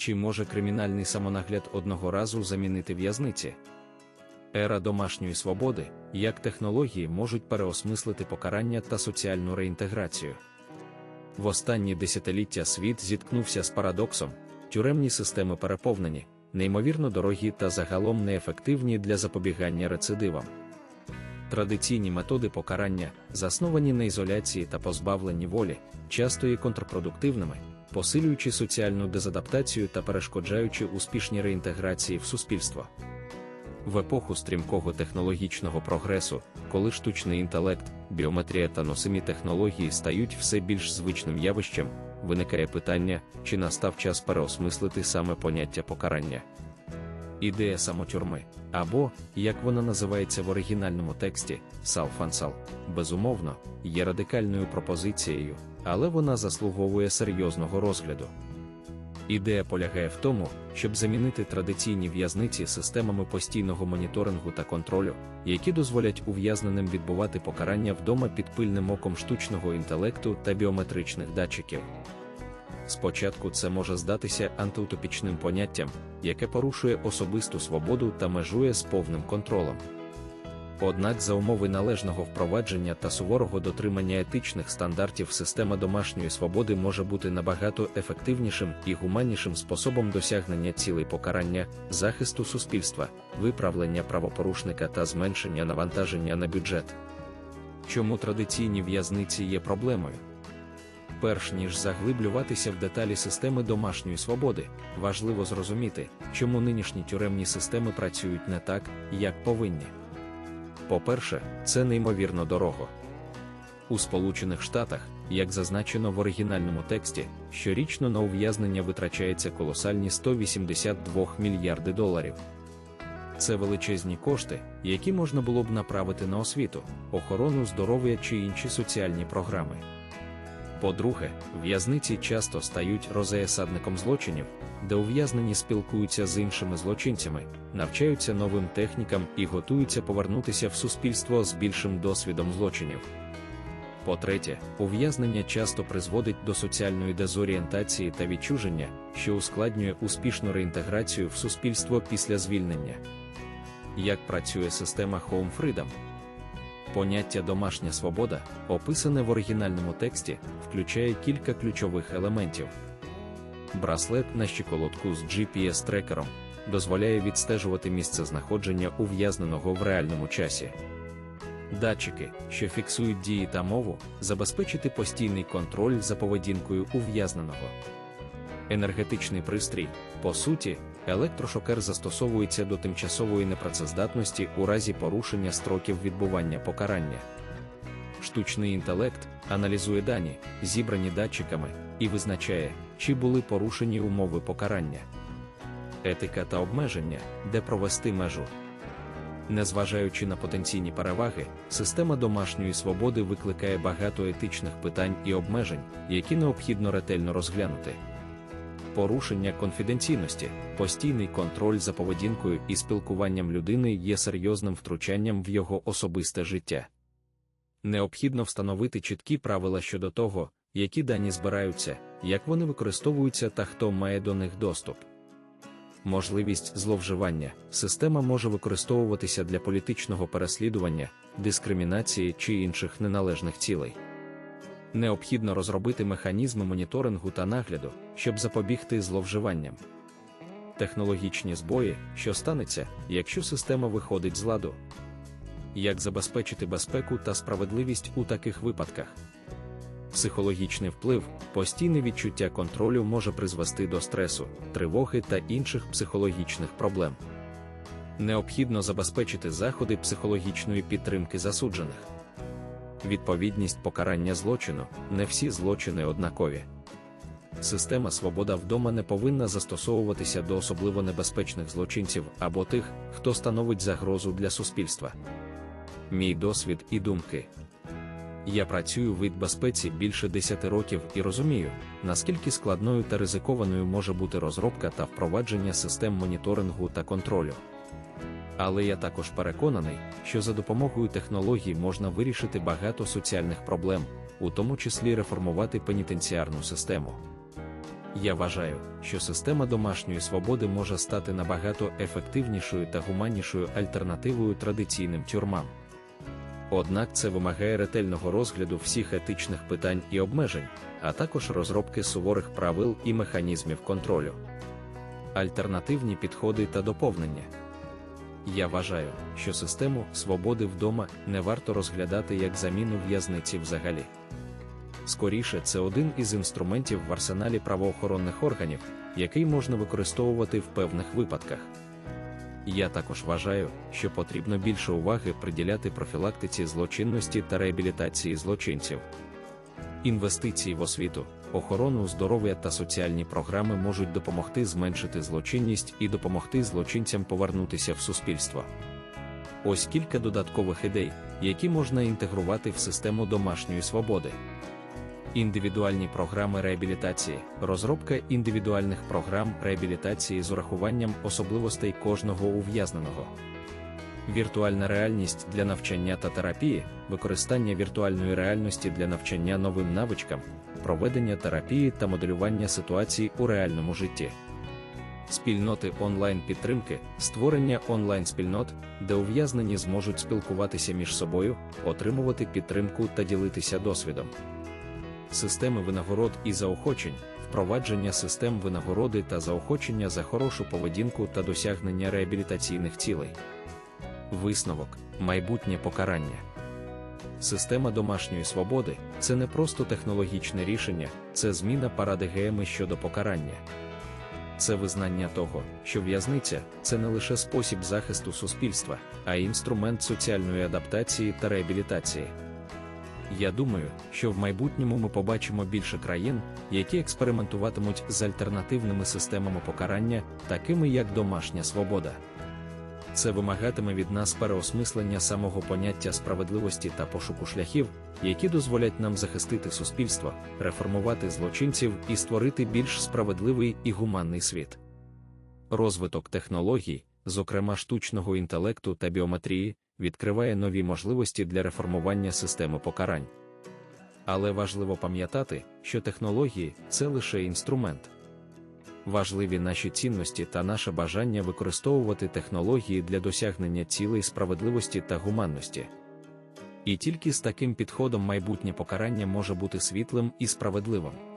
Чи може кримінальний самонагляд одного разу замінити в'язниці? Ера домашньої свободи, як технології можуть переосмислити покарання та соціальну реінтеграцію. В останні десятиліття світ зіткнувся з парадоксом, тюремні системи переповнені, неймовірно дорогі та загалом неефективні для запобігання рецидивам. Традиційні методи покарання, засновані на ізоляції та позбавленні волі, часто є контрпродуктивними, посилюючи соціальну дезадаптацію та перешкоджаючи успішній реінтеграції в суспільство. В епоху стрімкого технологічного прогресу, коли штучний інтелект, біометрія та носимі технології стають все більш звичним явищем, виникає питання, чи настав час переосмислити саме поняття покарання. Ідея самотюрми, або, як вона називається в оригінальному тексті, салфансал, безумовно, є радикальною пропозицією, але вона заслуговує серйозного розгляду. Ідея полягає в тому, щоб замінити традиційні в'язниці системами постійного моніторингу та контролю, які дозволять ув'язненим відбувати покарання вдома під пильним оком штучного інтелекту та біометричних датчиків. Спочатку це може здатися антиутопічним поняттям, яке порушує особисту свободу та межує з повним контролем. Однак за умови належного впровадження та суворого дотримання етичних стандартів система домашньої свободи може бути набагато ефективнішим і гуманнішим способом досягнення цілей покарання, захисту суспільства, виправлення правопорушника та зменшення навантаження на бюджет. Чому традиційні в'язниці є проблемою? Перш ніж заглиблюватися в деталі системи домашньої свободи, важливо зрозуміти, чому нинішні тюремні системи працюють не так, як повинні. По-перше, це неймовірно дорого. У Сполучених Штатах, як зазначено в оригінальному тексті, щорічно на ув'язнення витрачається колосальні 182 мільярди доларів. Це величезні кошти, які можна було б направити на освіту, охорону здоров'я чи інші соціальні програми. По-друге, в'язниці часто стають розеясадником злочинів, де ув'язнені спілкуються з іншими злочинцями, навчаються новим технікам і готуються повернутися в суспільство з більшим досвідом злочинів. По-третє, ув'язнення часто призводить до соціальної дезорієнтації та відчуження, що ускладнює успішну реінтеграцію в суспільство після звільнення. Як працює система Home Freedom? Поняття домашня свобода, описане в оригінальному тексті, включає кілька ключових елементів. Браслет на щиколотку з GPS-трекером дозволяє відстежувати місце знаходження ув'язненого в реальному часі. Датчики, що фіксують дії та мову, забезпечити постійний контроль за поведінкою ув'язненого. Енергетичний пристрій, по суті, електрошокер застосовується до тимчасової непрацездатності у разі порушення строків відбування покарання. Штучний інтелект аналізує дані, зібрані датчиками, і визначає, чи були порушені умови покарання. Етика та обмеження, де провести межу. Незважаючи на потенційні переваги, система домашньої свободи викликає багато етичних питань і обмежень, які необхідно ретельно розглянути. Порушення конфіденційності, постійний контроль за поведінкою і спілкуванням людини є серйозним втручанням в його особисте життя. Необхідно встановити чіткі правила щодо того, які дані збираються, як вони використовуються та хто має до них доступ. Можливість зловживання система може використовуватися для політичного переслідування, дискримінації чи інших неналежних цілей. Необхідно розробити механізми моніторингу та нагляду, щоб запобігти зловживанням. Технологічні збої, що станеться, якщо система виходить з ладу. Як забезпечити безпеку та справедливість у таких випадках? Психологічний вплив, постійне відчуття контролю може призвести до стресу, тривоги та інших психологічних проблем. Необхідно забезпечити заходи психологічної підтримки засуджених. Відповідність покарання злочину не всі злочини однакові. Система свобода вдома не повинна застосовуватися до особливо небезпечних злочинців або тих, хто становить загрозу для суспільства. Мій досвід і думки. Я працюю в безпеці більше 10 років і розумію, наскільки складною та ризикованою може бути розробка та впровадження систем моніторингу та контролю. Але я також переконаний, що за допомогою технологій можна вирішити багато соціальних проблем, у тому числі реформувати пенітенціарну систему. Я вважаю, що система домашньої свободи може стати набагато ефективнішою та гуманнішою альтернативою традиційним тюрмам. Однак це вимагає ретельного розгляду всіх етичних питань і обмежень, а також розробки суворих правил і механізмів контролю. Альтернативні підходи та доповнення. Я вважаю, що систему свободи вдома не варто розглядати як заміну в'язниці взагалі. Скоріше, це один із інструментів в арсеналі правоохоронних органів, який можна використовувати в певних випадках. Я також вважаю, що потрібно більше уваги приділяти профілактиці злочинності та реабілітації злочинців. Інвестиції в освіту, охорону здоров'я та соціальні програми можуть допомогти зменшити злочинність і допомогти злочинцям повернутися в суспільство. Ось кілька додаткових ідей, які можна інтегрувати в систему домашньої свободи. Індивідуальні програми реабілітації, розробка індивідуальних програм реабілітації з урахуванням особливостей кожного ув'язненого. Віртуальна реальність для навчання та терапії, використання віртуальної реальності для навчання новим навичкам, проведення терапії та моделювання ситуацій у реальному житті. Спільноти онлайн-підтримки, створення онлайн-спільнот, де ув'язнені зможуть спілкуватися між собою, отримувати підтримку та ділитися досвідом. Системи винагород і заохочень, впровадження систем винагороди та заохочення за хорошу поведінку та досягнення реабілітаційних цілей. Висновок майбутнє покарання. Система домашньої свободи це не просто технологічне рішення, це зміна парадигеми щодо покарання. Це визнання того, що в'язниця це не лише спосіб захисту суспільства, а й інструмент соціальної адаптації та реабілітації. Я думаю, що в майбутньому ми побачимо більше країн, які експериментуватимуть з альтернативними системами покарання, такими як домашня свобода. Це вимагатиме від нас переосмислення самого поняття справедливості та пошуку шляхів, які дозволять нам захистити суспільство, реформувати злочинців і створити більш справедливий і гуманний світ. Розвиток технологій, зокрема штучного інтелекту та біометрії, відкриває нові можливості для реформування системи покарань. Але важливо пам'ятати, що технології це лише інструмент. Важливі наші цінності та наше бажання використовувати технології для досягнення цілей справедливості та гуманності. І тільки з таким підходом майбутнє покарання може бути світлим і справедливим.